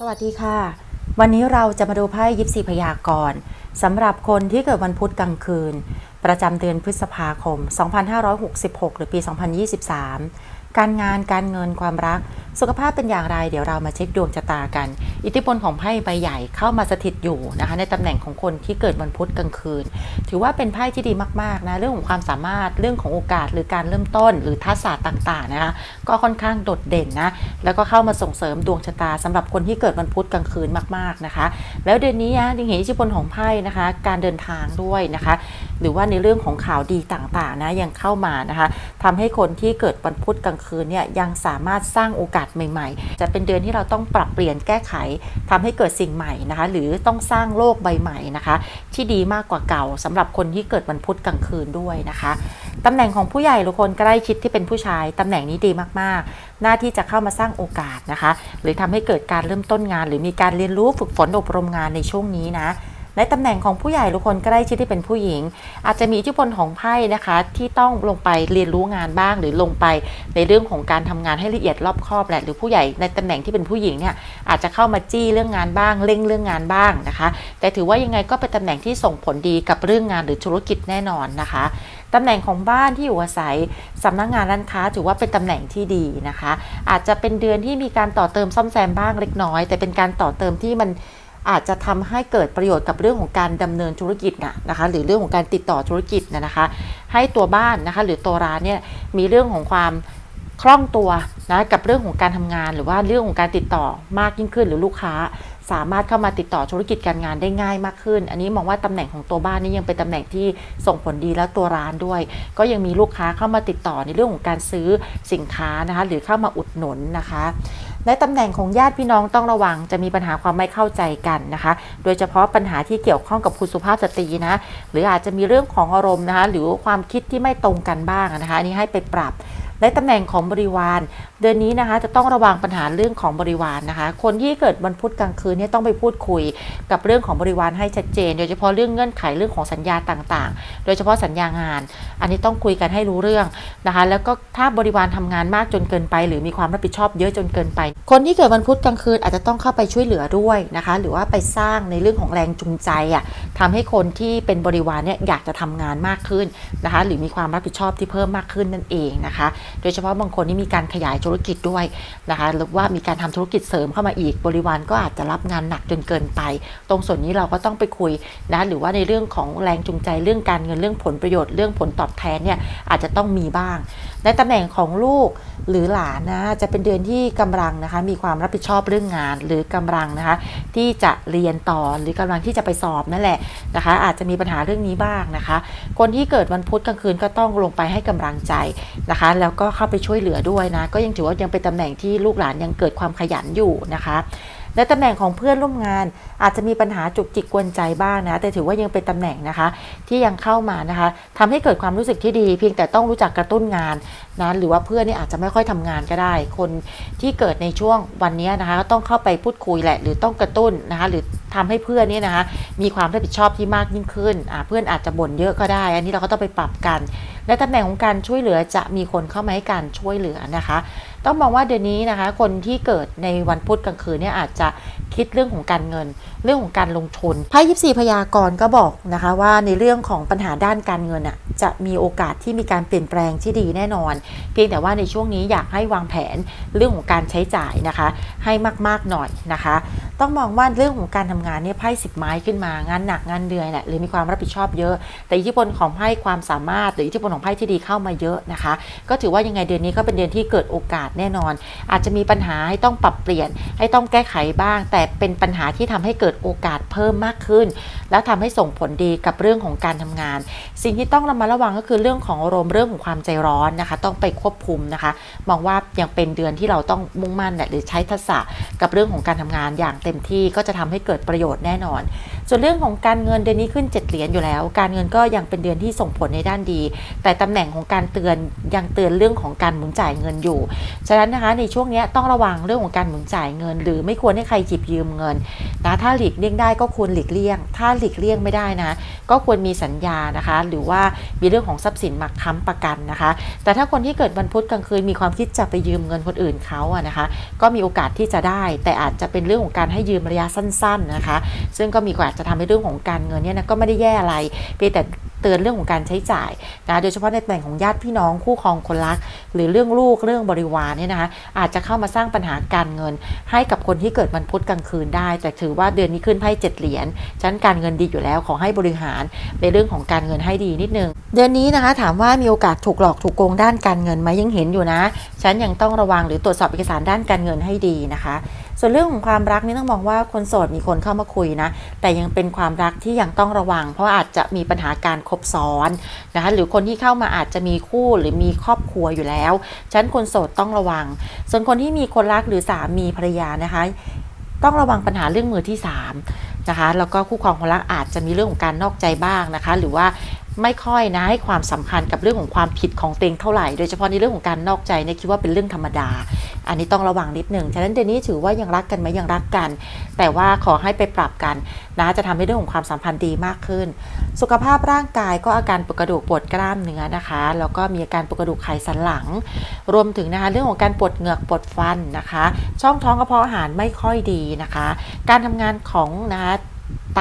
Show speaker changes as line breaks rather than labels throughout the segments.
สวัสดีค่ะ วันนี้เราจะมาดูไพ่ยิปซีพยากรณ์สำหรับคนที่เกิดวันพุธกลางคืน ประจำเดือนพฤษภาคม 2566 หรือปี 2023 การงานการเงินความรัก สุขภาพเป็นอย่างไร เดี๋ยวเรามาเช็คดวงชะตากัน อิทธิพลของไพ่ใบใหญ่เข้ามาสถิตอยู่นะคะ ในตำแหน่งของคนที่เกิดวันพุธกลางคืน ถือว่าเป็นไพ่ที่ดีมากๆนะเรื่องของความสามารถเรื่องของโอกาสหรือการเริ่มต้น หรือทักษะต่างๆนะคะก็ค่อนข้างโดดเด่นนะแล้วก็เข้ามาส่งเสริมดวงชะตาสำหรับคนที่เกิดวันพุธกลางคืนมากๆนะคะ แล้วเดือนนี้นะยังเห็นอิทธิพลของไพ่นะคะ การเดินทางด้วยนะคะ หรือว่าในเรื่องของข่าวดีต่างๆนะยังเข้ามานะคะทำให้คนที่เกิดวันพุธกลางคืนเนี่ยยังสามารถสร้างโอกาสใหม่ ๆ จะเป็นเดือนที่เราต้องปรับเปลี่ยนแก้ไขทำให้เกิดสิ่งใหม่นะคะ หรือต้องสร้างโลกใบใหม่นะคะ ที่ดีมากกว่าเก่าสำหรับคนที่เกิดวันพุธกลางคืนด้วยนะคะตำแหน่งของผู้ใหญ่หรือคนใกล้ชิดที่เป็นผู้ชายตำแหน่งนี้ดีมากๆ หน้าที่จะเข้ามาสร้างโอกาสนะคะ หรือทำให้เกิดการเริ่มต้นงาน หรือมีการเรียนรู้ฝึกฝนอบรมงานในช่วงนี้นะ ในตำแหน่งของผู้ใหญ่หรือคนใกล้ชิดที่เป็นผู้หญิง อาจจะมีอิทธิพลของไพ่นะคะ ที่ต้องลงไปเรียนรู้งานบ้าง หรือลงไปในเรื่องของการทำงานให้ละเอียดรอบคอบแหละหรือผู้ใหญ่ในตำแหน่งที่เป็นผู้หญิงเนี่ยอาจจะเข้ามาจี้เรื่องงานบ้างเร่งเรื่องงานบ้างนะคะ แต่ถือว่ายังไงก็เป็นตำแหน่งที่ส่งผลดีกับเรื่องงานหรือธุรกิจแน่นอนนะคะตำแหน่งของบ้านที่อยู่อาศัยสำนักงานร้านค้าถือว่าเป็นตำแหน่งที่ดีนะคะ อาจจะเป็นเดือนที่มีการต่อเติมซ่อมแซมบ้างเล็กน้อย แต่เป็นการต่อเติมที่มัน อาจจะทำให้เกิดประโยชน์กับเรื่องของการดำเนินธุรกิจนะนะคะ หรือเรื่องของการติดต่อธุรกิจนะนะคะ ให้ตัวบ้านนะคะ หรือตัวร้านเนี่ยมีเรื่องของความคล่องตัวนะกับเรื่องของการทำงาน หรือว่าเรื่องของการติดต่อมากยิ่งขึ้น หรือลูกค้าสามารถเข้ามาติดต่อธุรกิจการงานได้ง่ายมากขึ้น อันนี้มองว่าตำแหน่งของตัวบ้านนี่ยังเป็นตำแหน่งที่ส่งผลดีแล้วตัวร้านด้วย ก็ยังมีลูกค้าเข้ามาติดต่อในเรื่องของการซื้อสินค้านะคะ หรือเข้ามาอุดหนุนนะคะ ในตำแหน่งของญาติพี่น้องต้องระวัง จะมีปัญหาความไม่เข้าใจกันนะคะ โดยเฉพาะปัญหาที่เกี่ยวข้องกับคุณสุภาพสตรีนะ หรืออาจจะมีเรื่องของอารมณ์นะคะ หรือความคิดที่ไม่ตรงกันบ้างนะคะ อันนี้ให้ไปปรับ ในตำแหน่งของบริวารเดือนนี้นะคะจะต้องระวังปัญหาเรื่องของบริวารนะคะ คนที่เกิดวันพุธกลางคืนเนี่ยต้องไปพูดคุยกับเรื่องของบริวารให้ชัดเจน โดยเฉพาะเรื่องเงื่อนไขเรื่องของสัญญาต่างๆ โดยเฉพาะสัญญางาน อันนี้ต้องคุยกันให้รู้เรื่องนะคะ แล้วก็ถ้าบริวารทำงานมากจนเกินไป หรือมีความรับผิดชอบเยอะจนเกินไป คนที่เกิดวันพุธกลางคืนอาจจะต้องเข้าไปช่วยเหลือด้วยนะคะ หรือว่าไปสร้างในเรื่องของแรงจูงใจอะทำให้คนที่เป็นบริวารเนี่ยอยากจะทำงานมากขึ้นนะคะ หรือมีความรับผิดชอบที่เพิ่มมากขึ้นนั่นเองนะคะ โดยเฉพาะบางคนที่มีการขยายธุรกิจด้วยนะคะหรือว่ามีการทำธุรกิจเสริมเข้ามาอีกบริวารก็อาจจะรับงานหนักจนเกินไป ตรงส่วนนี้เราก็ต้องไปคุยนะหรือว่าในเรื่องของแรงจูงใจเรื่องการเงินเรื่องผลประโยชน์เรื่องผลตอบแทนเนี่ยอาจจะต้องมีบ้างในตำแหน่งของลูกหรือหลานนะจะเป็นเดือนที่กำลังนะคะมีความรับผิดชอบเรื่องงาน หรือกำลังนะคะที่จะเรียนต่อหรือกำลังที่จะไปสอบนั่นแหละนะคะอาจจะมีปัญหาเรื่องนี้บ้างนะคะ คนที่เกิดวันพุธกลางคืนก็ต้องลงไปให้กำลังใจนะคะ แล้วก็เข้าไปช่วยเหลือด้วยนะก็ยังถือว่ายังเป็นตำแหน่งที่ลูกหลานยังเกิดความขยันอยู่นะคะ ในตำแหน่งของเพื่อนร่วมงาน อาจจะมีปัญหาจุกจิกกวนใจบ้างนะ แต่ถือว่ายังเป็นตำแหน่งนะคะ ที่ยังเข้ามานะคะทำให้เกิดความรู้สึกที่ดี เพียงแต่ต้องรู้จักกระตุ้นงานนะหรือว่าเพื่อนนี่อาจจะไม่ค่อยทำงานก็ได้ คนที่เกิดในช่วงวันนี้นะคะก็ต้องเข้าไปพูดคุยแหละ หรือต้องกระตุ้นนะคะ หรือทำให้เพื่อนนี่นะคะ มีความรับผิดชอบที่มากยิ่งขึ้นเพื่อนอาจจะบ่นเยอะก็ได้ อันนี้เราก็ต้องไปปรับกันในตำแหน่งของการช่วยเหลือจะมีคนเข้ามาให้การช่วยเหลือนะคะ ต้องมองว่าเดือนนี้นะคะ คนที่เกิดในวันพุธกลางคืนเนี่ยอาจจะคิดเรื่องของการเงินเรื่องของการลงทุนไพ่ยิปซีพยากรณ์ก็บอกนะคะว่าในเรื่องของปัญหาด้านการเงินอะจะมีโอกาสที่มีการเปลี่ยนแปลงที่ดีแน่นอน เพียงแต่ว่าในช่วงนี้อยากให้วางแผนเรื่องของการใช้จ่ายนะคะ ให้มากๆหน่อยนะคะ ต้องมองว่าเรื่องของการทำงานเนี่ยไพ่สิบไม้ขึ้นมางานหนักงานเหนื่อยแหละหรือมีความรับผิดชอบเยอะ แต่อิทธิพลของไพ่ความสามารถ หรืออิทธิพลของไพ่ที่ดีเข้ามาเยอะนะคะ ก็ถือว่ายังไงเดือนนี้ก็เป็นเดือนที่เกิดโอกาสแน่นอน อาจจะมีปัญหาให้ต้องปรับเปลี่ยนให้ต้องแก้ไขบ้าง แต่เป็นปัญหาที่ทำให้เกิดโอกาสเพิ่มมากขึ้น แล้วทำให้ส่งผลดีกับเรื่องของการทำงาน สิ่งที่ต้องระมัดระวังก็คือเรื่องของอารมณ์เรื่องของความใจร้อนนะคะ ต้องไปควบคุมนะคะ มองว่ายังเป็นเดือนที่เราต้องมุ่งมั่นเนี่ยหรือใช้ทักษะกับเรื่องของการทำงานอย่างเต็มที่ก็จะทำให้เกิดประโยชน์แน่นอน ส่วนเรื่องของการเงินเดือนนี้ขึ้น 7 เหรียญอยู่แล้ว การเงินก็ยังเป็นเดือนที่ส่งผลในด้านดี แต่ตำแหน่งของการเตือนยังเตือนเรื่องของการหมุนจ่ายเงินอยู่ ฉะนั้นนะคะในช่วงนี้ต้องระวังเรื่องของการหมุนจ่ายเงิน หรือไม่ควรให้ใครหยิบยืมเงินนะถ้าหลีกเลี่ยงได้ก็ควรหลีกเลี่ยง ถ้าหลีกเลี่ยงไม่ได้นะ ก็ควรมีสัญญานะคะ หรือว่ามีเรื่องของทรัพย์สินมาค้ำประกันนะคะ แต่ถ้าคนที่เกิดวันพุธกลางคืนมีความคิดจะไปยืมเงินคนอื่นเขาอะนะคะ ก็มีโอกาสที่จะได้ แต่อาจจะเป็นเรื่องของการให้ยืมระยะสั้น ๆนะคะ ซึ่งก็มีโอกาสจะทำให้เรื่องของการเงินเนี่ยนะก็ไม่ได้แย่อะไรเพียงแต่เตือนเรื่องของการใช้จ่ายนะโดยเฉพาะในตำแหน่งของญาติพี่น้องคู่ครองคนรัก หรือเรื่องลูกเรื่องบริวารเนี่ยนะคะอาจจะเข้ามาสร้างปัญหาการเงิน ให้กับคนที่เกิดวันพุธกลางคืนได้ แต่ถือว่าเดือนนี้ขึ้นไพ่เจ็ดเหรียญฉะนั้นการเงินดีอยู่แล้วขอให้บริหารในเรื่องของการเงินให้ดีนิดนึง เดือนนี้นะคะถามว่ามีโอกาสถูกหลอกถูกโกงด้านการเงินไหมยังเห็นอยู่นะฉันยังต้องระวังหรือตรวจสอบเอกสารด้านการเงินให้ดีนะคะ ส่วนเรื่องของความรักนี่ต้องมองว่าคนโสดมีคนเข้ามาคุยนะ แต่ยังเป็นความรักที่ยังต้องระวัง เพราะอาจจะมีปัญหาการคบซ้อนนะคะหรือคนที่เข้ามาอาจจะมีคู่หรือมีครอบครัวอยู่แล้วฉะนันคนโสดต้องระวัง ส่วนคนที่มีคนรักหรือสามีภรรยานะคะ ต้องระวังปัญหาเรื่องมือที่3นะคะแล้วก็คู่ครองคนรักอาจจะมีเรื่องของการนอกใจบ้างนะคะ หรือว่าไม่ค่อยนะให้ความสำคัญกับเรื่องของความผิดของเตงเท่าไหร่ โดยเฉพาะในเรื่องของการนอกใจเนี่ยคิดว่าเป็นเรื่องธรรมดา อันนี้ต้องระวังนิดหนึ่งฉะนั้นเดนนี้ถือว่ายังรักกันไหมยังรักกัน แต่ว่าขอให้ไปปรับกันนะจะทำให้เรื่องของความสัมพันธ์ดีมากขึ้น สุขภาพร่างกายก็อาการปวดกระดูกปวดกล้ามเนื้อนะคะ แล้วก็มีอาการปวดกระดูกไขสันหลัง รวมถึงนะคะเรื่องของการปวดเหงือกปวดฟันนะคะ ช่องท้องกระเพาะอาหารไม่ค่อยดีนะคะ การทำงานของนะคะ ไต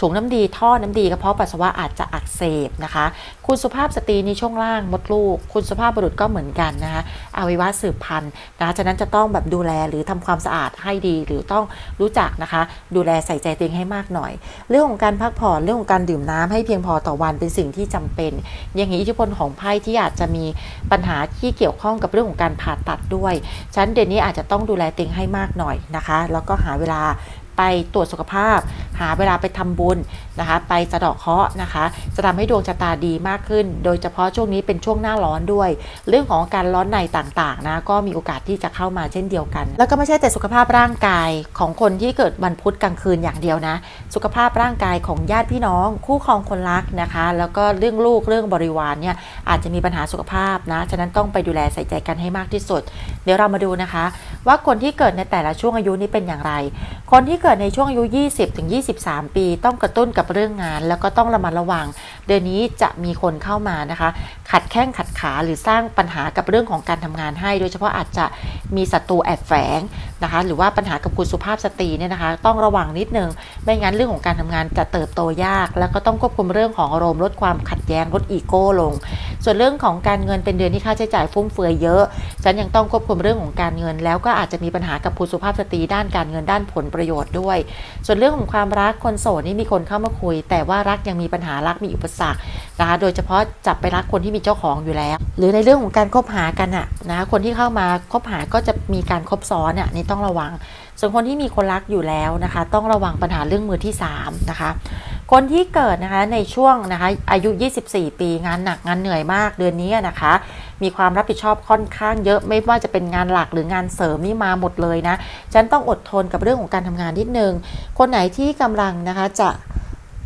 ถุงน้ำดีท่อน้ำดีกระเพาะปัสสาวะอาจจะอักเสบนะคะ คุณสุภาพสตรีในช่วงล่างมดลูก คุณสุภาพบุรุษก็เหมือนกันนะคะอวัยวะสืบพันธุ์นะคะฉะนั้นจะต้องแบบดูแลหรือทำความสะอาดให้ดีหรือต้องรู้จักนะคะ ดูแลใส่ใจตัวเองให้มากหน่อย เรื่องของการพักผ่อนเรื่องของการดื่มน้ำให้เพียงพอต่อวันเป็นสิ่งที่จำเป็น อย่างนี้อิทธิพลของไพ่ที่อาจจะมีปัญหาที่เกี่ยวข้องกับเรื่องของการผ่าตัดด้วยฉะนันเดือนนี้อาจจะต้องดูแลตัวเองให้มากหน่อยนะคะ แล้วก็หาเวลา ไปตรวจสุขภาพ หาเวลาไปทำบุญนะคะ ไปสะเดาะเคราะห์นะคะ จะทำให้ดวงชะตาดีมากขึ้น โดยเฉพาะช่วงนี้เป็นช่วงหน้าร้อนด้วย เรื่องของการร้อนในต่างๆนะก็มีโอกาสที่จะเข้ามาเช่นเดียวกัน แล้วก็ไม่ใช่แต่สุขภาพร่างกายของคนที่เกิดวันพุธกลางคืนอย่างเดียวนะ สุขภาพร่างกายของญาติพี่น้อง คู่ครองคนรักนะคะ แล้วก็เรื่องลูกเรื่องบริวารเนี่ยอาจจะมีปัญหาสุขภาพนะฉะนั้นต้องไปดูแลใส่ใจกันให้มากที่สุด เดี๋ยวเรามาดูนะคะ ว่าคนที่เกิดในแต่ละช่วงอายุนี้เป็นอย่างไร คนที่เกิดในช่วงอายุ 20ถึง23 ปี ต้องกระตุ้นกับเรื่องงาน แล้วก็ต้องระมัดระวัง เดือนนี้จะมีคนเข้ามานะคะ ขัดแข้งขัดขาหรือสร้างปัญหากับเรื่องของการทำงานให้ โดยเฉพาะอาจจะมีศัตรูแอบแฝงนะคะ หรือว่าปัญหากับคุณสุภาพสตรีเนี่ยนะคะ ต้องระวังนิดนึง ไม่งั้นเรื่องของการทำงานจะเติบโตยาก แล้วก็ต้องควบคุมเรื่องของอารมณ์ลดความขัดแย้งลดอีโก้ลง ส่วนเรื่องของการเงินเป็นเดือนที่ค่าใช้จ่ายฟุ่มเฟือยเยอะ ฉันยังต้องควบคุมเรื่องของการเงิน แล้วก็อาจจะมีปัญหากับคุณสุภาพสตรีด้านการเงินด้านผลประโยชน์ด้วย ส่วนเรื่องของความรักคนโสดนี่มีคนเข้ามาคุย แต่ว่ารักยังมีปัญหารักมีอุปสรรคนะคะโดยเฉพาะจับไปรักคนที่มีเจ้าของอยู่แล้ว หรือในเรื่องของการคบหากันอะนะคนที่เข้ามาคบหาก็จะมีการคบซ้อนอะนี่ต้องระวัง ส่วนคนที่มีคนรักอยู่แล้วนะคะ ต้องระวังปัญหาเรื่องมือที่3นะคะคนที่เกิดนะคะในช่วงนะคะอายุ 24 ปีงานหนักงานเหนื่อยมากเดือนนี้นะคะ มีความรับผิดชอบค่อนข้างเยอะไม่ว่าจะเป็นงานหลักหรืองานเสริมนี่มาหมดเลยนะฉันต้องอดทนกับเรื่องของการทำงานนิดนึง คนไหนที่กำลังนะคะจะ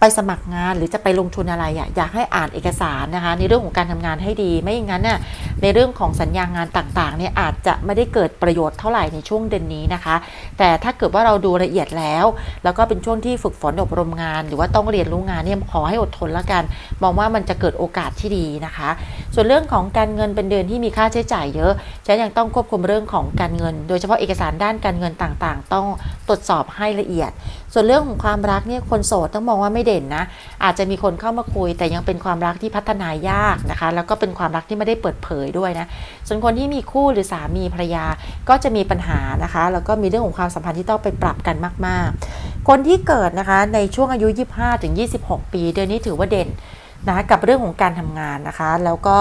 ไปสมัครงานหรือจะไปลงทุนอะไรอะอยากให้อ่านเอกสารนะคะ ในเรื่องของการทำงานให้ดี ไม่อย่างนั้นน่ะในเรื่องของสัญญางานต่างๆเนี่ยอาจจะไม่ได้เกิดประโยชน์เท่าไหร่ในช่วงเดือนนี้นะคะ แต่ถ้าเกิดว่าเราดูละเอียดแล้ว แล้วก็เป็นช่วงที่ฝึกฝนอบรมงาน หรือว่าต้องเรียนรู้งานเนี่ยขอให้อดทนแล้วกัน มองว่ามันจะเกิดโอกาสที่ดีนะคะ ส่วนเรื่องของการเงินเป็นเดือนที่มีค่าใช้จ่ายเยอะฉันยังต้องควบคุมเรื่องของการเงิน โดยเฉพาะเอกสารด้านการเงินต่างๆ ต้องตรวจสอบให้ละเอียดส่วนเรื่องของความรักเนี่ยคนโสดต้องมองว่าไม่เด่นนะ อาจจะมีคนเข้ามาคุย แต่ยังเป็นความรักที่พัฒนายากนะคะ แล้วก็เป็นความรักที่ไม่ได้เปิดเผยด้วยนะ ส่วนคนที่มีคู่หรือสามีภรรยาก็จะมีปัญหานะคะ แล้วก็มีเรื่องของความสัมพันธ์ที่ต้องไปปรับกันมาก ๆ คนที่เกิดนะคะในช่วงอายุ 25ถึง26 ปี เดือนนี้ถือว่าเด่น นะกับเรื่องของการทำงานนะคะ แล้วก็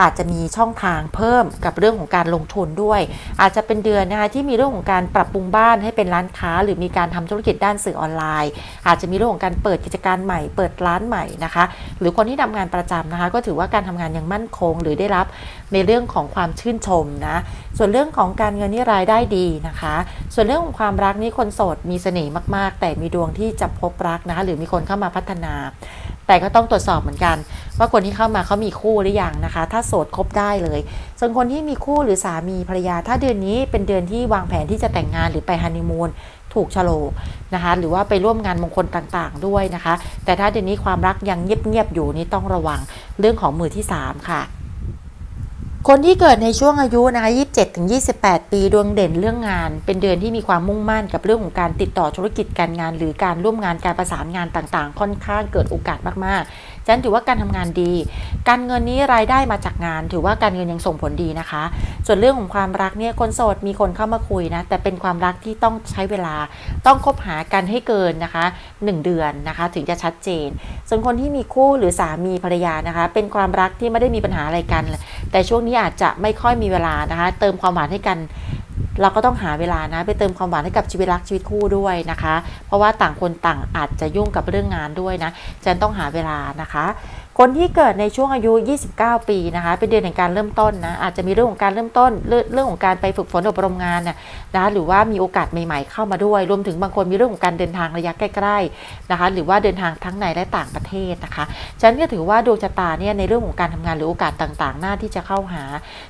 อาจจะมีช่องทางเพิ่มกับเรื่องของการลงทุนด้วย อาจจะเป็นเดือนนะคะที่มีเรื่องของการปรับปรุงบ้านให้เป็นร้านค้า หรือมีการทำธุรกิจด้านสื่อออนไลน์ อาจจะมีเรื่องของการเปิดกิจการใหม่ เปิดร้านใหม่นะคะ หรือคนที่ทำงานประจำนะคะ ก็ถือว่าการทำงานยังมั่นคง หรือได้รับในเรื่องของความชื่นชมนะส่วนเรื่องของการเงินนี่รายได้ดีนะคะ ส่วนเรื่องของความรักนี่คนโสดมีเสน่ห์มาก ๆ แต่มีดวงที่จะพบรักนะคะหรือมีคนเข้ามาพัฒนา แต่ก็ต้องตรวจสอบเหมือนกัน ว่าคนที่เข้ามาเขามีคู่หรือยังนะคะ ถ้าโสดคบได้เลย ส่วนคนที่มีคู่หรือสามีภรรยา ถ้าเดือนนี้เป็นเดือนที่วางแผนที่จะแต่งงานหรือไปฮันนีมูนถูกชะโลกนะคะหรือว่าไปร่วมงานมงคลต่างๆ ด้วยนะคะ แต่ถ้าเดือนนี้ความรักยังเงียบๆอยู่นี่ต้องระวังเรื่องของมือที่ 3 ค่ะ คนที่เกิดในช่วงอายุนะคะ27ถึง28 ปีดวงเด่นเรื่องงาน เป็นเดือนที่มีความมุ่งมั่นกับเรื่องของการติดต่อธุรกิจการงาน หรือการร่วมงานการประสานงานต่างๆ ค่อนข้างเกิดโอกาสมากๆ ฉะนั้นถือว่าการทำงานดี การเงินนี้รายได้มาจากงาน ถือว่าการเงินยังส่งผลดีนะคะ ส่วนเรื่องของความรักเนี่ยคนโสดมีคนเข้ามาคุยนะ แต่เป็นความรักที่ต้องใช้เวลา ต้องคบหากันให้เกินนะคะ 1 เดือนนะคะ ถึงจะชัดเจน ส่วนคนที่มีคู่หรือสามีภรรยานะคะ เป็นความรักที่ไม่ได้มีปัญหาอะไรกัน แต่ช่วงนี้อาจจะไม่ค่อยมีเวลานะคะ เติมความหวานให้กัน เราก็ต้องหาเวลานะไปเติมความหวานให้กับชีวิตรักชีวิตคู่ด้วยนะคะ เพราะว่าต่างคนต่างอาจจะยุ่งกับเรื่องงานด้วยนะจันต้องหาเวลานะคะ คนที่เกิดในช่วงอายุ 29 ปีนะคะ เป็นเดือนแห่งการเริ่มต้นนะ อาจจะมีเรื่องของการเริ่มต้น เรื่องของการไปฝึกฝนอบรมงานนะนะ หรือว่ามีโอกาสใหม่ๆเข้ามาด้วย รวมถึงบางคนมีเรื่องของการเดินทางระยะใกล้ๆนะคะ หรือว่าเดินทางทั้งในและต่างประเทศนะคะ ฉะนั้นก็ถือว่าดวงชะตาเนี่ยในเรื่องของการทำงานหรือโอกาสต่างๆ หน้าที่จะเข้าหา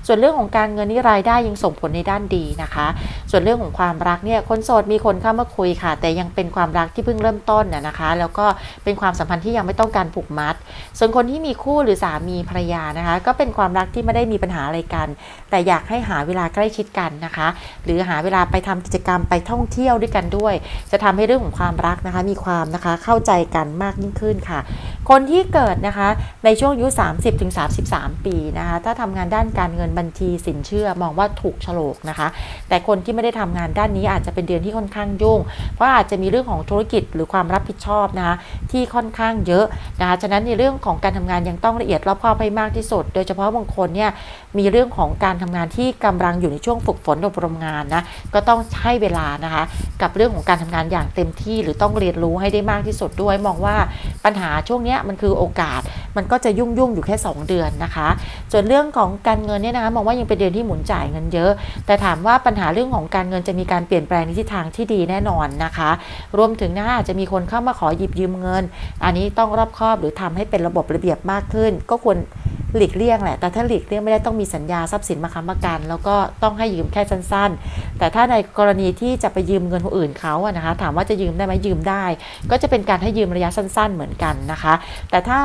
ส่วนเรื่องของการเงินนี่รายได้ยังส่งผลในด้านดีนะคะ ส่วนเรื่องของความรักเนี่ย คนโสดมีคนเข้ามาคุยค่ะ แต่ยังเป็นความรักที่เพิ่งเริ่มต้นนะนะคะ แล้วก็เป็นความสัมพันธ์ที่ยังไม่ต้องการผูกมัด ส่วนคนที่มีคู่หรือสามีภรรยานะคะ ก็เป็นความรักที่ไม่ได้มีปัญหาอะไรกัน แต่อยากให้หาเวลาใกล้ชิดกันนะคะ หรือหาเวลาไปทำกิจกรรมไปท่องเที่ยวด้วยกันด้วย จะทำให้เรื่องของความรักนะคะ มีความนะคะเข้าใจกันมากยิ่งขึ้นค่ะ คนที่เกิดนะคะในช่วงอายุ 30ถึง33 ปีนะคะ ถ้าทำงานด้านการเงินบัญชีสินเชื่อมองว่าถูกโฉลกนะคะ แต่คนที่ไม่ได้ทำงานด้านนี้อาจจะเป็นเดือนที่ค่อนข้างยุ่ง เพราะอาจจะมีเรื่องของธุรกิจหรือความรับผิดชอบนะคะที่ค่อนข้างเยอะนะคะฉะนั้นในเรื่องของการทำงานยังต้องละเอียดรอบคอบให้มากที่สุด โดยเฉพาะบางคนเนี่ย มีเรื่องของการทำงานที่กำลังอยู่ในช่วงฝึกฝนอบรมงานนะก็ต้องให้เวลานะคะ กับเรื่องของการทำงานอย่างเต็มที่หรือต้องเรียนรู้ให้ได้มากที่สุดด้วย มองว่าปัญหาช่วงนี้มันคือโอกาสมันก็จะยุ่งยุ่งอยู่แค่ 2 เดือนนะคะ ส่วนเรื่องของการเงินเนี่ยนะคะมองว่ายังเป็นเดือนที่หมุนจ่ายเงินเยอะ แต่ถามว่าปัญหาเรื่องของการเงินจะมีการเปลี่ยนแปลงในทิศทางที่ดีแน่นอนนะคะ รวมถึงนะอาจจะมีคนเข้ามาขอหยิบยืมเงิน อันนี้ต้องรอบคอบหรือทำให้เป็นระบบระเบียบมากขึ้น ก็ควร หลีกเลี่ยงแหละ แต่ถ้าหลีกเลี่ยงไม่ได้ต้องมีสัญญาทรัพย์สินมาค้ำประกัน แล้วก็ต้องให้ยืมแค่สั้นๆ แต่ถ้าในกรณีที่จะไปยืมเงินคนอื่นเขาอะนะคะ ถามว่าจะยืมได้ไหมยืมได้ ก็จะเป็นการให้ยืมระยะสั้น ๆ เหมือนกันนะคะ แต่ถ้า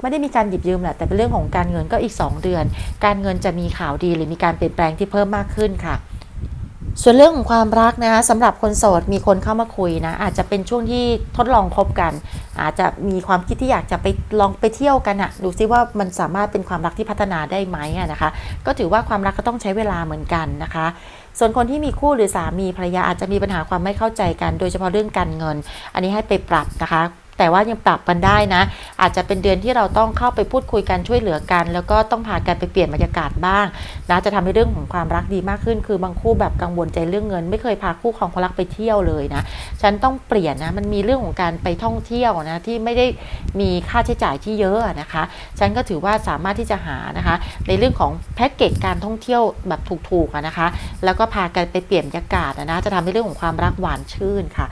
ไม่ได้มีการหยิบยืมแหละแต่เป็นเรื่องของการเงินก็อีก 2 เดือน การเงินจะมีข่าวดีหรือมีการเปลี่ยนแปลงที่เพิ่มมากขึ้นค่ะ ส่วนเรื่องของความรักนะคะสำหรับคนโสดมีคนเข้ามาคุยนะ อาจจะเป็นช่วงที่ทดลองคบกัน อาจจะมีความคิดที่อยากจะไปลองไปเที่ยวกันอะดูซิว่ามันสามารถเป็นความรักที่พัฒนาได้ไหมอะนะคะ ก็ถือว่าความรักก็ต้องใช้เวลาเหมือนกันนะคะ ส่วนคนที่มีคู่หรือสามีภรรยาอาจจะมีปัญหาความไม่เข้าใจกัน โดยเฉพาะเรื่องการเงิน อันนี้ให้ไปปรับนะคะ แต่ว่ายังปรับกันได้นะ อาจจะเป็นเดือนที่เราต้องเข้าไปพูดคุยกันช่วยเหลือกัน แล้วก็ต้องพากันไปเปลี่ยนบรรยากาศบ้างนะจะทำให้เรื่องของความรักดีมากขึ้น คือบางคู่แบบกังวลใจเรื่องเงิน ไม่เคยพาคู่ของคนรักไปเที่ยวเลยนะฉันต้องเปลี่ยนนะมันมีเรื่องของการไปท่องเที่ยวนะที่ไม่ได้มีค่าใช้จ่ายที่เยอะนะคะ ฉันก็ถือว่าสามารถที่จะหานะคะ ในเรื่องของแพ็กเกจการท่องเที่ยวแบบถูกๆนะคะ แล้วก็พากันไปเปลี่ยนบรรยากาศนะจะทำให้เรื่องของความรักหวานชื่นค่ะ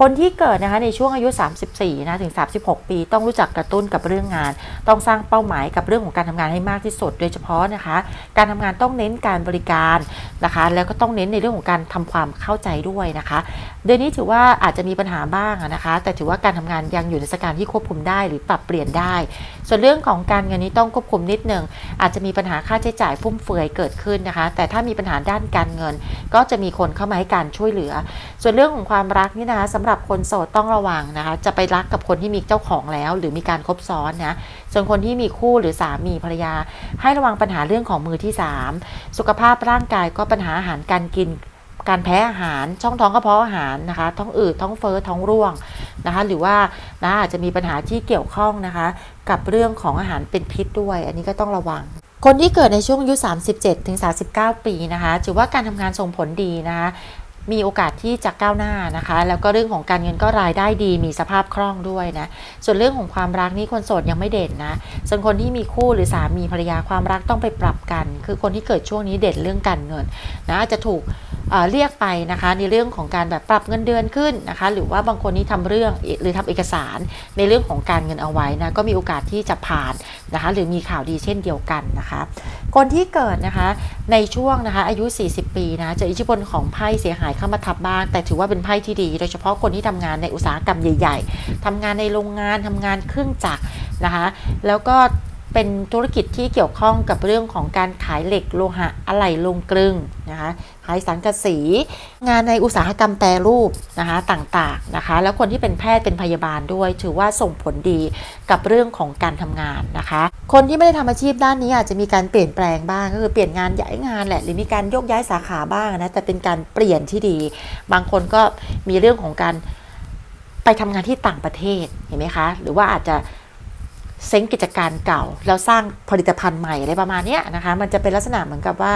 คนที่เกิดนะคะในช่วงอายุ 34นะถึง 36 ปี ต้องรู้จักกระตุ้นกับเรื่องงาน ต้องสร้างเป้าหมายกับเรื่องของการทำงานให้มากที่สุด โดยเฉพาะนะคะ การทำงานต้องเน้นการบริการนะคะ แล้วก็ต้องเน้นในเรื่องของการทำความเข้าใจด้วยนะคะ เดือนนี้ถือว่าอาจจะมีปัญหาบ้างนะคะ แต่ถือว่าการทำงานยังอยู่ในสถานการณ์ที่ควบคุมได้หรือปรับเปลี่ยนได้ ส่วนเรื่องของการเงินนี้ต้องควบคุมนิดหนึ่งอาจจะมีปัญหาค่าใช้จ่ายฟุ่มเฟือยเกิดขึ้นนะคะ แต่ถ้ามีปัญหาด้านการเงิน ก็จะมีคนเข้ามาให้การช่วยเหลือ ส่วนเรื่องของความรักนี่นะคะสำหรับคนโสดต้องระวังนะคะ จะไปรักกับคนที่มีเจ้าของแล้ว หรือมีการคบซ้อนนะส่วนคนที่มีคู่หรือสามีภรรยา ให้ระวังปัญหาเรื่องของมือที่ 3 สุขภาพร่างกายก็ปัญหาอาหารการกิน การแพ้อาหาร ช่องท้องกระเพาะอาหารนะคะ ท้องอืด ท้องเฟ้อ ท้องร่วงนะคะ หรือว่านะอาจจะมีปัญหาที่เกี่ยวข้องนะคะ กับเรื่องของอาหารเป็นพิษด้วย อันนี้ก็ต้องระวังคนที่เกิดในช่วงอายุ 37ถึง39 ปีนะคะ ถือว่าการทำงานส่งผลดีนะคะ มีโอกาสที่จะก้าวหน้านะคะ แล้วก็เรื่องของการเงินก็รายได้ดีมีสภาพคล่องด้วยนะ ส่วนเรื่องของความรักนี่คนโสดยังไม่เด่นนะส่วนคนที่มีคู่หรือสามีภรรยาความรักต้องไปปรับกัน คือคนที่เกิดช่วงนี้เด่นเรื่องการเงินนะอาจจะถูกเเรียกไปนะคะในเรื่องของการแบบปรับเงินเดือนขึ้นนะคะ หรือว่าบางคนนี่ทำเรื่องหรือทำเอกสารในเรื่องของการเงินเอาไว้นะก็มีโอกาสที่จะผ่านนะคะ หรือมีข่าวดีเช่นเดียวกันนะคะ คนที่เกิดนะคะในช่วงนะคะอายุ 40 ปีนะจะอิทธิพลของไพ่เสียหายเข้ามาทับบ้าง แต่ถือว่าเป็นไพ่ที่ดี โดยเฉพาะคนที่ทำงานในอุตสาหกรรมใหญ่ ๆทำงานในโรงงานทำงานเครื่องจักรนะคะแล้วก็เป็นธุรกิจที่เกี่ยวข้องกับเรื่องของการขายเหล็กโลหะอะไหล่ลงกลึงนะคะ ขายสังกะสี งานในอุตสาหกรรมแปรรูปนะคะต่างๆนะคะ แล้วคนที่เป็นแพทย์เป็นพยาบาลด้วย ถือว่าส่งผลดีกับเรื่องของการทำงานนะคะ คนที่ไม่ได้ทำอาชีพด้านนี้อาจจะมีการเปลี่ยนแปลงบ้างก็คือเปลี่ยนงานย้ายงานแหละหรือมีการโยกย้ายสาขาบ้างนะแต่เป็นการเปลี่ยนที่ดี บางคนก็มีเรื่องของการไปทำงานที่ต่างประเทศเห็นไหมคะ หรือว่าอาจจะเซ้งกิจการเก่า แล้วสร้างผลิตภัณฑ์ใหม่อะไรประมาณนี้นะคะ มันจะเป็นลักษณะเหมือนกับว่า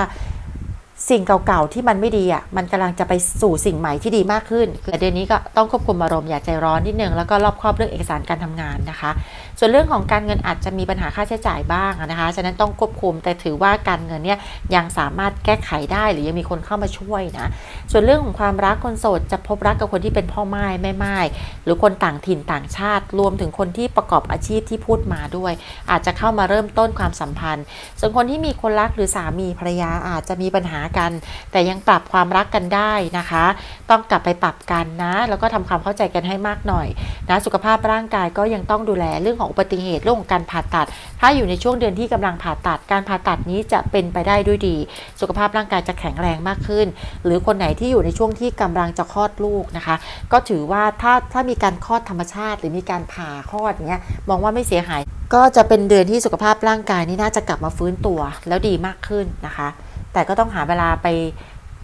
สิ่งเก่าๆที่มันไม่ดีอะมันกำลังจะไปสู่สิ่งใหม่ที่ดีมากขึ้นแต่เดือนนี้ก็ต้องควบคุมอารมณ์อย่าใจร้อนนิดนึงแล้วก็รอบครอบเรื่องเอกสารการทำงานนะคะ ส่วนเรื่องของการเงินอาจจะมีปัญหาค่าใช้จ่ายบ้างนะคะฉะนั้นต้องควบคุมแต่ถือว่าการเงินเนี่ยยังสามารถแก้ไขได้หรือยังมีคนเข้ามาช่วยนะส่วนเรื่องของความรักคนโสดจะพบรักกับคนที่เป็นพ่อไม้แม่ไม้หรือคนต่างถิ่นต่างชาติ รวมถึงคนที่ประกอบอาชีพที่พูดมาด้วย อาจจะเข้ามาเริ่มต้นความสัมพันธ์ ส่วนคนที่มีคนรักหรือสามีภรรยาอาจจะมีปัญหากัน แต่ยังปรับความรักกันได้นะคะ ต้องกลับไปปรับกันนะ แล้วก็ทำความเข้าใจกันให้มากหน่อยนะสุขภาพร่างกายก็ยังต้องดูแลเรื่องของอุบัติเหตุเรื่องของการผ่าตัด ถ้าอยู่ในช่วงเดือนที่กำลังผ่าตัด การผ่าตัดนี้จะเป็นไปได้ด้วยดี สุขภาพร่างกายจะแข็งแรงมากขึ้น หรือคนไหนที่อยู่ในช่วงที่กำลังจะคลอดลูกนะคะ ก็ถือว่าถ้าถ้ามีการคลอดธรรมชาติ หรือมีการผ่าคลอดเนี้ยมองว่าไม่เสียหาย ก็จะเป็นเดือนที่สุขภาพร่างกายนี่น่าจะกลับมาฟื้นตัวแล้วดีมากขึ้นนะคะ แต่ก็ต้องหาเวลาไป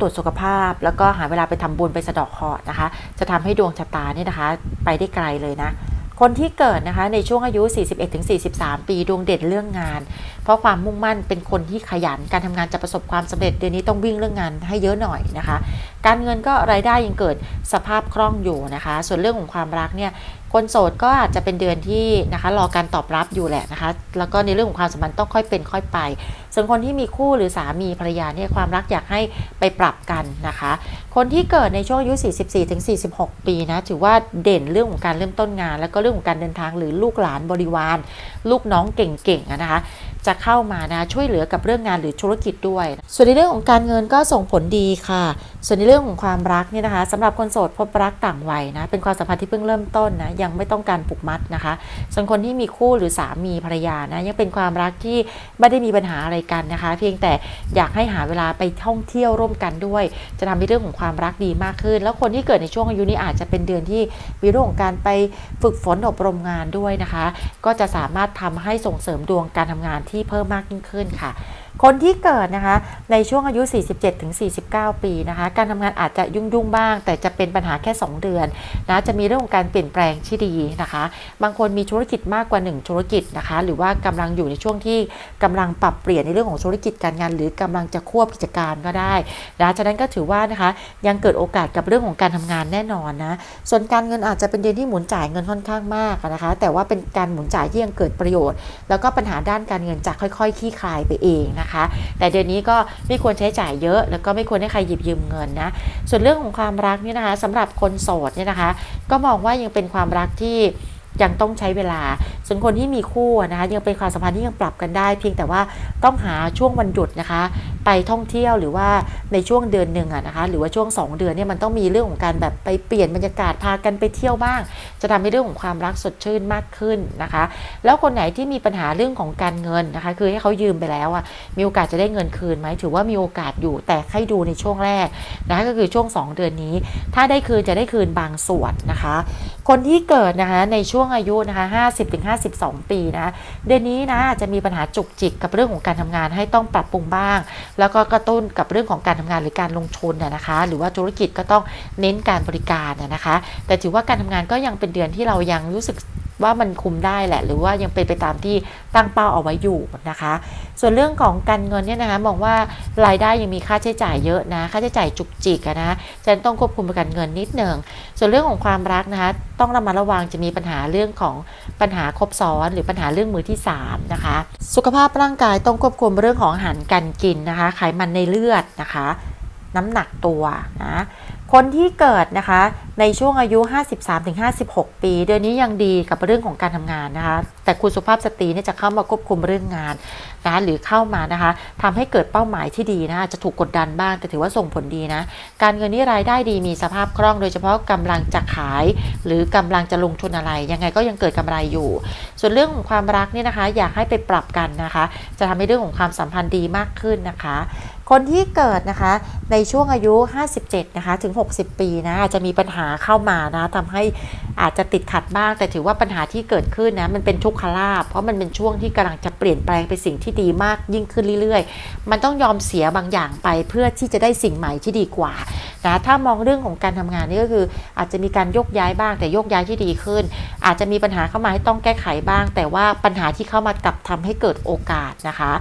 ตรวจสุขภาพ แล้วก็หาเวลาไปทำบุญไปสะดอกเคราะห์นะคะ จะทำให้ดวงชะตาเนี่ยนะคะ ไปได้ไกลเลยนะคนที่เกิดนะคะในช่วงอายุ 41-43 ปีดวงเด่นเรื่องงาน เพราะความมุ่งมั่นเป็นคนที่ขยันการทำงานจะประสบความสำเร็จเดือนนี้ต้องวิ่งเรื่องงานให้เยอะหน่อยนะคะ การเงินก็รายได้ยังเกิดสภาพคล่องอยู่นะคะ ส่วนเรื่องของความรักเนี่ย คนโสดก็อาจจะเป็นเดือนที่นะคะรอการตอบรับอยู่แหละนะคะ แล้วก็ในเรื่องของความสัมพันธ์ต้องค่อยเป็นค่อยไป ส่วนคนที่มีคู่หรือสามีภรรยาเนี่ยความรักอยากให้ไปปรับกันนะคะ คนที่เกิดในช่วงอายุ 44-46 ปีนะถือว่าเด่นเรื่องของการเริ่มต้นงาน แล้วก็เรื่องของการเดินทางหรือลูกหลานบริวาร ลูกน้องเก่งๆนะคะจะเข้ามานะช่วยเหลือกับเรื่องงานหรือธุรกิจด้วย ส่วนในเรื่องของการเงินก็ส่งผลดีค่ะ ส่วนในเรื่องของความรักเนี่ยนะคะสำหรับคนโสดพบรักต่างวัยนะเป็นความสัมพันธ์ที่เพิ่งเริ่มต้นนะยังไม่ต้องการผูกมัดนะคะ ส่วนคนที่มีคู่หรือสามีภรรยานะยังเป็นความรักที่ไม่ได้มีปัญหาอะไรกันนะคะ เพียงแต่อยากให้หาเวลาไปท่องเที่ยวร่วมกันด้วย จะทำให้เรื่องของความรักดีมากขึ้น แล้วคนที่เกิดในช่วงอายุนี้อาจจะเป็นเดือนที่มีเรื่องของการไปฝึกฝนอบรมงานด้วยนะคะ ก็จะสามารถทำให้ส่งเสริมดวงการทำงานที่เพิ่มมากยิ่งขึ้นค่ะ คนที่เกิดนะคะในช่วงอายุ 47-49 ปีนะคะ การทำงานอาจจะยุ่งๆบ้าง แต่จะเป็นปัญหาแค่ 2 เดือนนะจะมีเรื่องของการเปลี่ยนแปลงที่ดีนะคะ บางคนมีธุรกิจมากกว่า 1 ธุรกิจนะคะ หรือว่ากำลังอยู่ในช่วงที่กำลังปรับเปลี่ยนในเรื่องของธุรกิจการงาน หรือกำลังจะควบกิจการก็ได้นะฉะนั้นก็ถือว่านะคะยังเกิดโอกาสกับเรื่องของการทำงานแน่นอนนะส่วนการเงินอาจจะเป็นเดือนที่หมุนจ่ายเงินค่อนข้างมากนะคะ แต่ว่าเป็นการหมุนจ่ายที่ยังเกิดประโยชน์ แล้วก็ปัญหาด้านการเงินจะค่อย ๆ คลี่คลายไปเองนะคะแต่เดือนนี้ก็ไม่ควรใช้จ่ายเยอะ แล้วก็ไม่ควรให้ใครหยิบยืมเงินนะ ส่วนเรื่องของความรักเนี่ยนะคะสำหรับคนโสดเนี่ยนะคะ ก็มองว่ายังเป็นความรักที่ยังต้องใช้เวลา ส่วนคนที่มีคู่นะคะยังเป็นความสัมพันธ์ที่ยังปรับกันได้ เพียงแต่ว่าต้องหาช่วงวันหยุดนะคะ ไปท่องเที่ยวหรือว่าในช่วงเดือนหนึ่งอะนะคะหรือว่าช่วง 2 เดือนเนี่ยมันต้องมีเรื่องของการแบบไปเปลี่ยนบรรยากาศพากันไปเที่ยวบ้าง จะทำให้เรื่องของความรักสดชื่นมากขึ้นนะคะ แล้วคนไหนที่มีปัญหาเรื่องของการเงินนะคะ คือให้เขายืมไปแล้วอะมีโอกาสจะได้เงินคืนไหมถือว่ามีโอกาสอยู่แต่ให้ดูในช่วงแรกนะคะก็คือช่วง 2 เดือนนี้ ถ้าได้คืนจะได้คืนบางส่วนนะคะ คนที่เกิดนะคะในช่วงอายุนะคะ50-54 12 ปีนะ เดือนนี้นะจะมีปัญหาจุกจิกกับเรื่องของการทำงานให้ต้องปรับปรุงบ้าง แล้วก็กระตุ้นกับเรื่องของการทำงานหรือการลงทุนนะนะคะ หรือว่าธุรกิจก็ต้องเน้นการบริการนะนะคะ แต่ถือว่าการทำงานก็ยังเป็นเดือนที่เรายังรู้สึก ว่ามันคุมได้แหละ หรือว่ายังเป็นไปตามที่ตั้งเป้าเอาไว้อยู่นะคะ ส่วนเรื่องของการเงินเนี่ยนะคะมองว่ารายได้ยังมีค่าใช้จ่ายเยอะนะ ค่าใช้จ่ายจุกจิกนะฉะนันต้องควบคุมการเงินนิดหนึ่งส่วนเรื่องของความรักนะคะ ต้องระมัดระวังจะมีปัญหาเรื่องของปัญหาครบซ้อน หรือปัญหาเรื่องมือที่3นะคะ สุขภาพร่างกายต้องควบคุมเรื่องของอาหารการกินนะคะ ไขมันในเลือดนะคะ น้ำหนักตัวนะ คนที่เกิดนะคะในช่วงอายุ 53-56 ปี เดือนนี้ยังดีกับเรื่องของการทำงานนะคะแต่คุณสุภาพสตรีเนี่ยจะเข้ามาควบคุมเรื่องงานนะหรือเข้ามานะคะทำให้เกิดเป้าหมายที่ดีนะจะถูกกดดันบ้างแต่ถือว่าส่งผลดีนะ การเงินนี่รายได้ดีมีสภาพคล่อง โดยเฉพาะกำลังจะขาย หรือกำลังจะลงทุนอะไร ยังไงก็ยังเกิดกำไรอยู่ ส่วนเรื่องของความรักเนี่ยนะคะ อยากให้ไปปรับกันนะคะ จะทำให้เรื่องของความสัมพันธ์ดีมากขึ้นนะคะ คนที่เกิดนะคะในช่วงอายุ 57 นะคะถึง 60 ปีนะอาจจะมีปัญหาเข้ามานะทำให้อาจจะติดขัดบ้าง แต่ถือว่าปัญหาที่เกิดขึ้นนะมันเป็นทุกขลาภเพราะมันเป็นช่วงที่กำลังจะเปลี่ยนแปลงไปสิ่งที่ดีมากยิ่งขึ้นเรื่อยๆ มันต้องยอมเสียบางอย่างไปเพื่อที่จะได้สิ่งใหม่ที่ดีกว่านะถ้ามองเรื่องของการทำงานนี่ก็คืออาจจะมีการยกย้ายบ้างแต่ยกย้ายที่ดีขึ้น อาจจะมีปัญหาเข้ามาให้ต้องแก้ไขบ้าง แต่ว่าปัญหาที่เข้ามากลับทำให้เกิดโอกาสนะคะ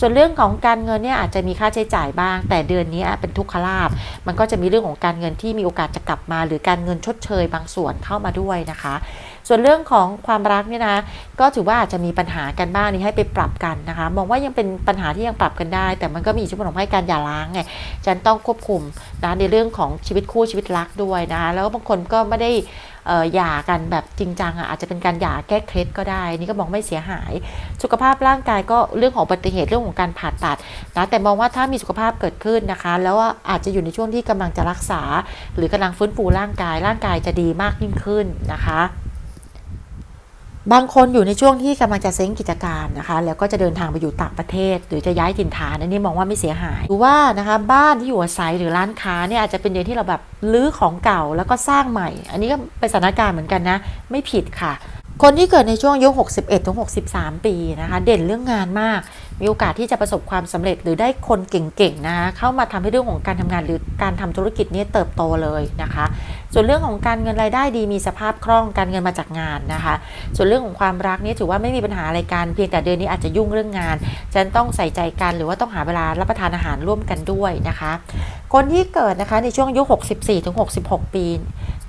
ส่วนเรื่องของการเงินเนี่ยอาจจะมีค่าใช้จ่ายบ้าง แต่เดือนนี้เป็นทุกขลาบมันก็จะมีเรื่องของการเงินที่มีโอกาสจะกลับมา หรือการเงินชดเชยบางส่วนเข้ามาด้วยนะคะ ส่วนเรื่องของความรักเนี่ยนะก็ถือว่าอาจจะมีปัญหากันบ้างนี่ให้ไปปรับกันนะคะ มองว่ายังเป็นปัญหาที่ยังปรับกันได้ แต่มันก็มีอิทธิพลของให้การหย่าร้างไงฉันต้องควบคุมนะในเรื่องของชีวิตคู่ชีวิตรักด้วยนะคะแล้วบางคนก็ไม่ได้หย่ากันแบบจริงจังอะอาจจะเป็นการหย่าแก้เคล็ดก็ได้ นี่ก็มองไม่เสียหาย สุขภาพร่างกายก็เรื่องของอุบัติเหตุเรื่องของการผ่าตัดนะแต่มองว่าถ้ามีสุขภาพเกิดขึ้นนะคะ แล้วว่าอาจจะอยู่ในช่วงที่กำลังจะรักษา หรือกำลังฟื้นฟูร่างกายร่างกายจะดีมากยิ่งขึ้นนะคะ บางคนอยู่ในช่วงที่กำลังจะเซ้งกิจการนะคะ แล้วก็จะเดินทางไปอยู่ต่างประเทศ หรือจะย้ายถิ่นฐานอันนี้มองว่าไม่เสียหายหรือว่านะคะบ้านที่อยู่อาศัยหรือร้านค้าเนี่ยอาจจะเป็นเดือนที่เราแบบรื้อของเก่าแล้วก็สร้างใหม่ อันนี้ก็เป็นสถานการณ์เหมือนกันนะ ไม่ผิดค่ะ คนที่เกิดในช่วงอายุ61ถึง63 ปีนะคะ เด่นเรื่องงานมาก มีโอกาสที่จะประสบความสำเร็จหรือได้คนเก่งๆนะคะเข้ามาทำให้เรื่องของการทำงานหรือการทำธุรกิจนี้เติบโตเลยนะคะ ส่วนเรื่องของการเงินรายได้ดีมีสภาพคล่องการเงินมาจากงานนะคะ ส่วนเรื่องของความรักนี่ถือว่าไม่มีปัญหาอะไรกันเพียงแต่เดือนนี้อาจจะยุ่งเรื่องงานฉันต้องใส่ใจกันหรือว่าต้องหาเวลารับประทานอาหารร่วมกันด้วยนะคะ คนที่เกิดนะคะในช่วงอายุ 64ถึง66 ปี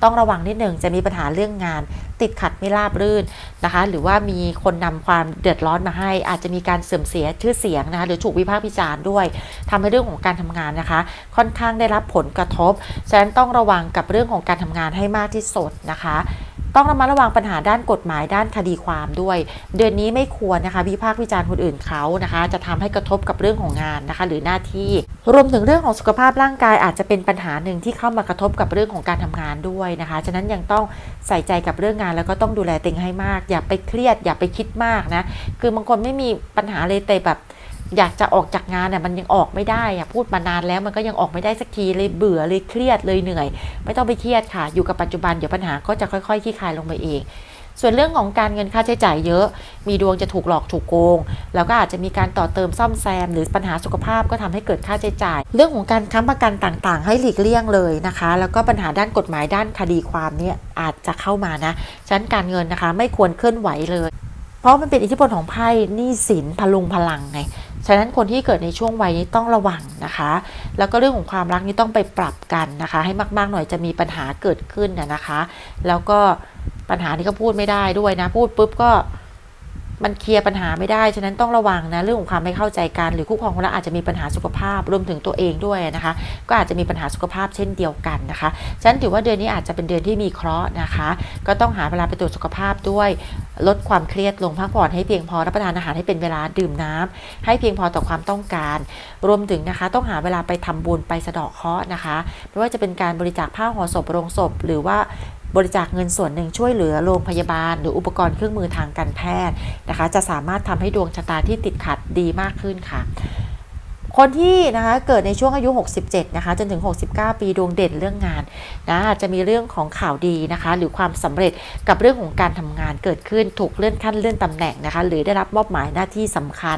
ต้องระวังนิดหนึ่งจะมีปัญหาเรื่องงาน ติดขัดไม่ราบรื่นนะคะ หรือว่ามีคนนำความเดือดร้อนมาให้ อาจจะมีการเสื่อมเสียชื่อเสียงนะคะหรือถูกวิพากษ์วิจารณ์ด้วยทำให้เรื่องของการทำงานนะคะ ค่อนข้างได้รับผลกระทบฉะนั้นต้องระวังกับเรื่องของการทำงานให้มากที่สุดนะคะต้องระมัดระวังปัญหาด้านกฎหมายด้านคดีความด้วย เดือนนี้ไม่ควรนะคะวิพากษ์วิจารณ์คนอื่นเขานะคะ จะทำให้กระทบกับเรื่องของงานนะคะ หรือหน้าที่ รวมถึงเรื่องของสุขภาพร่างกายอาจจะเป็นปัญหาหนึ่งที่เข้ามากระทบกับเรื่องของการทำงานด้วยนะคะ ฉะนั้นยังต้องใส่ใจกับเรื่องงานแล้วก็ต้องดูแลตัวเองให้มาก อย่าไปเครียด อย่าไปคิดมากนะ คือบางคนไม่มีปัญหาเลยแต่แบบอยากจะออกจากงานเนี่ยมันยังออกไม่ได้อะพูดมานานแล้วมันก็ยังออกไม่ได้สักทีเลยเบื่อเลยเครียดเลยเหนื่อย ไม่ต้องไปเครียดค่ะ อยู่กับปัจจุบันเดี๋ยวปัญหาก็จะค่อยๆคลี่คลายลงไปเอง ส่วนเรื่องของการเงินค่าใช้จ่ายเยอะ มีดวงจะถูกหลอกถูกโกง แล้วก็อาจจะมีการต่อเติมซ่อมแซม หรือปัญหาสุขภาพก็ทำให้เกิดค่าใช้จ่าย เรื่องของการค้ำประกันต่างๆ ให้หลีกเลี่ยงเลยนะคะ แล้วก็ปัญหาด้านกฎหมายด้านคดีความเนี่ยอาจจะเข้ามานะฉะนั้นการเงินนะคะ ไม่ควรเคลื่อนไหวเลย เพราะมันเป็นอิทธิพลของไพ่หนี้สินพลุงพลังไงฉะนั้นคนที่เกิดในช่วงวัยนี้ต้องระวังนะคะ แล้วก็เรื่องของความรักนี่ต้องไปปรับกันนะคะ ให้มากๆหน่อยจะมีปัญหาเกิดขึ้นนะนะคะ แล้วก็ ปัญหานี้ก็พูดไม่ได้ด้วยนะ พูดปุ๊บก็มันเคลียร์ปัญหาไม่ได้ ฉะนั้นต้องระวังนะเรื่องของความไม่เข้าใจกัน หรือคู่ครองคนละอาจจะมีปัญหาสุขภาพรวมถึงตัวเองด้วยนะคะ ก็อาจจะมีปัญหาสุขภาพเช่นเดียวกันนะคะ ฉะนั้นถือว่าเดือนนี้อาจจะเป็นเดือนที่มีเคราะห์นะคะ ก็ต้องหาเวลาไปตรวจสุขภาพด้วย ลดความเครียดลงพักผ่อนให้เพียงพอรับประทานอาหารให้เป็นเวลาดื่มน้ำให้เพียงพอต่อความต้องการ รวมถึงนะคะ ต้องหาเวลาไปทำบุญไปสะเดาะเคราะห์นะคะไม่ว่าจะเป็นการบริจาคผ้าห่อศพโรงศพ หรือว่า บริจาคเงินส่วนหนึ่งช่วยเหลือโรงพยาบาล หรืออุปกรณ์เครื่องมือทางการแพทย์นะคะ จะสามารถทำให้ดวงชะตาที่ติดขัดดีมากขึ้นค่ะ คนที่นะคะเกิดในช่วงอายุ 67 นะคะจนถึง 69 ปีดวงเด่นเรื่องงานนะอาจจะมีเรื่องของข่าวดีนะคะ หรือความสำเร็จกับเรื่องของการทำงานเกิดขึ้นถูกเลื่อนขั้นเลื่อนตำแหน่งนะคะ หรือได้รับมอบหมายหน้าที่สำคัญ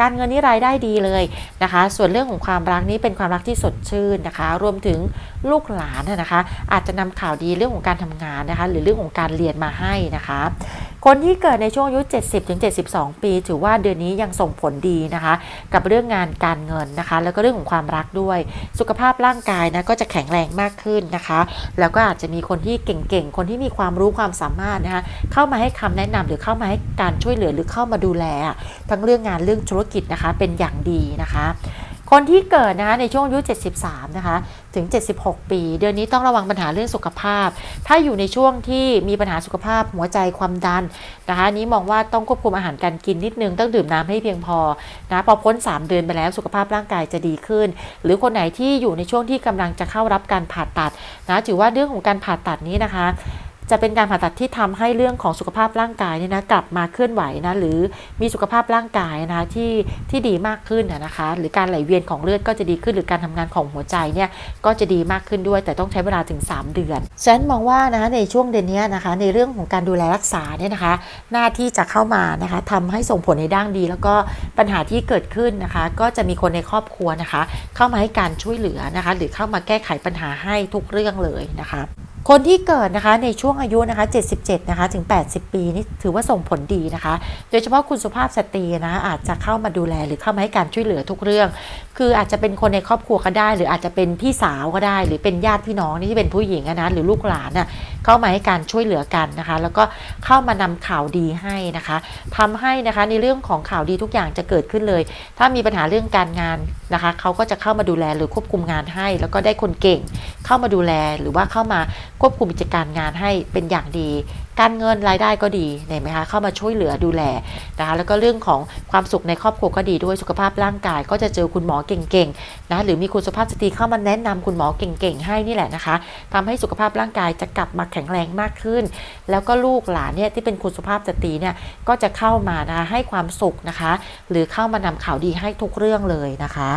การเงินนี่รายได้ดีเลยนะคะ ส่วนเรื่องของความรักนี้เป็นความรักที่สดชื่นนะคะ รวมถึงลูกหลานนะคะ อาจจะนำข่าวดีเรื่องของการทำงานนะคะ หรือเรื่องของการเรียนมาให้นะคะ คนที่เกิดในช่วงอายุ 70-72 ปี ถือว่าเดือนนี้ยังส่งผลดีนะคะ กับเรื่องงานการเงินนะคะ แล้วก็เรื่องของความรักด้วย สุขภาพร่างกายนะก็จะแข็งแรงมากขึ้นนะคะ แล้วก็อาจจะมีคนที่เก่งๆ คนที่มีความรู้ความสามารถนะคะ เข้ามาให้คำแนะนำหรือเข้ามาให้การช่วยเหลือหรือเข้ามาดูแล ทั้งเรื่องงานเรื่องธุรกิจนะคะเป็นอย่างดีนะคะ คนที่เกิดนะคะในช่วงอายุ 73 นะคะ ถึง 76 ปี เดือนนี้ต้องระวังปัญหาเรื่องสุขภาพ ถ้าอยู่ในช่วงที่มีปัญหาสุขภาพหัวใจความดันนะคะนี้มองว่าต้องควบคุมอาหารการกินนิดนึง ต้องดื่มน้ำให้เพียงพอนะพอพ้น 3 เดือนไปแล้วสุขภาพร่างกายจะดีขึ้น หรือคนไหนที่อยู่ในช่วงที่กำลังจะเข้ารับการผ่าตัดนะถือว่าเรื่องของการผ่าตัดนี้นะคะ จะเป็นการผ่าตัดที่ทำให้เรื่องของสุขภาพร่างกายเนี่ยนะกลับมาเคลื่อนไหวนะหรือมีสุขภาพร่างกายนะคะที่ที่ดีมากขึ้นนะนะคะ หรือการไหลเวียนของเลือดก็จะดีขึ้น หรือการทำงานของหัวใจเนี่ยก็จะดีมากขึ้นด้วย แต่ต้องใช้เวลาถึง 3 เดือนฉันมองว่านะในช่วงเดือนนี้นะคะ ในเรื่องของการดูแลรักษาเนี่ยนะคะ หน้าที่จะเข้ามานะคะทำให้ส่งผลในด้านดี แล้วก็ปัญหาที่เกิดขึ้นนะคะ ก็จะมีคนในครอบครัวนะคะ เข้ามาให้การช่วยเหลือนะคะ หรือเข้ามาแก้ไขปัญหาให้ทุกเรื่องเลยนะคะ คนที่เกิดนะคะในช่วงอายุนะคะ 77 นะคะ ถึง 80 ปีนี่ถือว่าส่งผลดีนะคะ โดยเฉพาะคุณสุภาพสตรีนะอาจจะเข้ามาดูแลหรือเข้ามาให้การช่วยเหลือทุกเรื่อง คืออาจจะเป็นคนในครอบครัวก็ได้ หรืออาจจะเป็นพี่สาวก็ได้ หรือเป็นญาติพี่น้องนี่ที่เป็นผู้หญิงนะหรือลูกหลานน่ะเข้ามาให้การช่วยเหลือกันนะคะ แล้วก็เข้ามานำข่าวดีให้นะคะทำให้นะคะในเรื่องของข่าวดีทุกอย่างจะเกิดขึ้นเลย ถ้ามีปัญหาเรื่องการงานนะคะเขาก็จะเข้ามาดูแลหรือควบคุมงานให้ แล้วก็ได้คนเก่งเข้ามาดูแลหรือว่าเข้ามาควบคุมกิจการงานให้เป็นอย่างดี การเงินรายได้ก็ดีเห็นไหมคะเข้ามาช่วยเหลือดูแลนะคะแล้วก็เรื่องของความสุขในครอบครัวก็ดีด้วยสุขภาพร่างกาย ก็จะเจอคุณหมอเก่งๆนะหรือมีคุณสุภาพสตรีเข้ามาแนะนำคุณหมอเก่งๆ ให้นี่แหละนะคะทำให้สุขภาพร่างกายจะกลับมาแข็งแรงมากขึ้น แล้วก็ลูกหลานเนี่ยที่เป็นคุณสุภาพสตรีเนี่ยก็จะเข้ามานะะให้ความสุขนะคะ หรือเข้ามานำข่าวดีให้ทุกเรื่องเลยนะคะ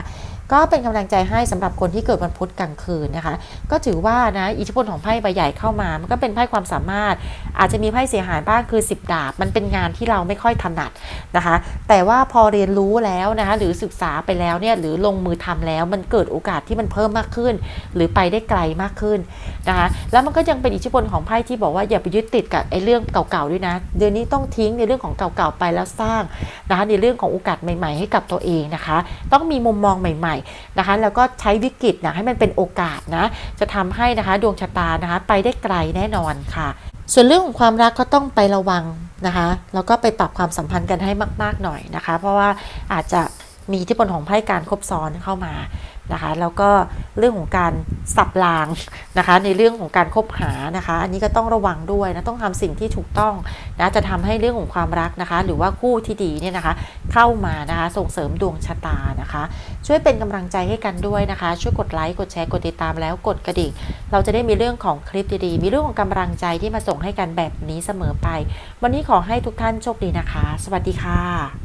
ก็เป็นกำลังใจให้สำหรับคนที่เกิดวันพุธกลางคืนนะคะ ก็ถือว่านะอิทธิพลของไพ่ใบใหญ่เข้ามา มันก็เป็นไพ่ความสามารถ อาจจะมีไพ่เสียหายบ้างคือ 10 ดาบ มันเป็นงานที่เราไม่ค่อยถนัดนะคะ แต่ว่าพอเรียนรู้แล้วนะคะหรือศึกษาไปแล้วเนี่ยหรือลงมือทำแล้วมันเกิดโอกาสที่มันเพิ่มมากขึ้น หรือไปได้ไกลมากขึ้นนะคะแล้วมันก็ยังเป็นอิทธิพลของไพ่ที่บอกว่าอย่าไปยึดติดกับไอ้เรื่องเก่าๆด้วยนะเดือนนี้ต้องทิ้งในเรื่องของเก่าๆไปแล้วสร้างนะคะในเรื่องของโอกาสใหม่ ๆ ให้กับตัวเองนะคะ ต้องมีมุมมองใหม่ๆนะคะ แล้วก็ใช้วิกฤตนะให้มันเป็นโอกาสนะ จะทำให้นะคะดวงชะตานะคะไปได้ไกลแน่นอนค่ะ ส่วนเรื่องของความรักก็ต้องไประวังนะคะแล้วก็ไปปรับความสัมพันธ์กันให้มาก ๆหน่อยนะคะ เพราะว่าอาจจะมีที่ผลของไพ่การคบซ้อนเข้ามา นะคะแล้วก็เรื่องของการสับรางนะคะในเรื่องของการคบหานะคะ อันนี้ก็ต้องระวังด้วยนะต้องทำสิ่งที่ถูกต้องนะจะทำให้เรื่องของความรักนะคะ หรือว่าคู่ที่ดีเนี่ยนะคะเข้ามานะคะส่งเสริมดวงชะตานะคะ ช่วยเป็นกำลังใจให้กันด้วยนะคะ ช่วยกดไลค์กดแชร์กดติดตามแล้วกดกระดิ่งเราจะได้มีเรื่องของคลิปดีๆ มีเรื่องของกำลังใจที่มาส่งให้กันแบบนี้เสมอไป วันนี้ขอให้ทุกท่านโชคดีนะคะ สวัสดีค่ะ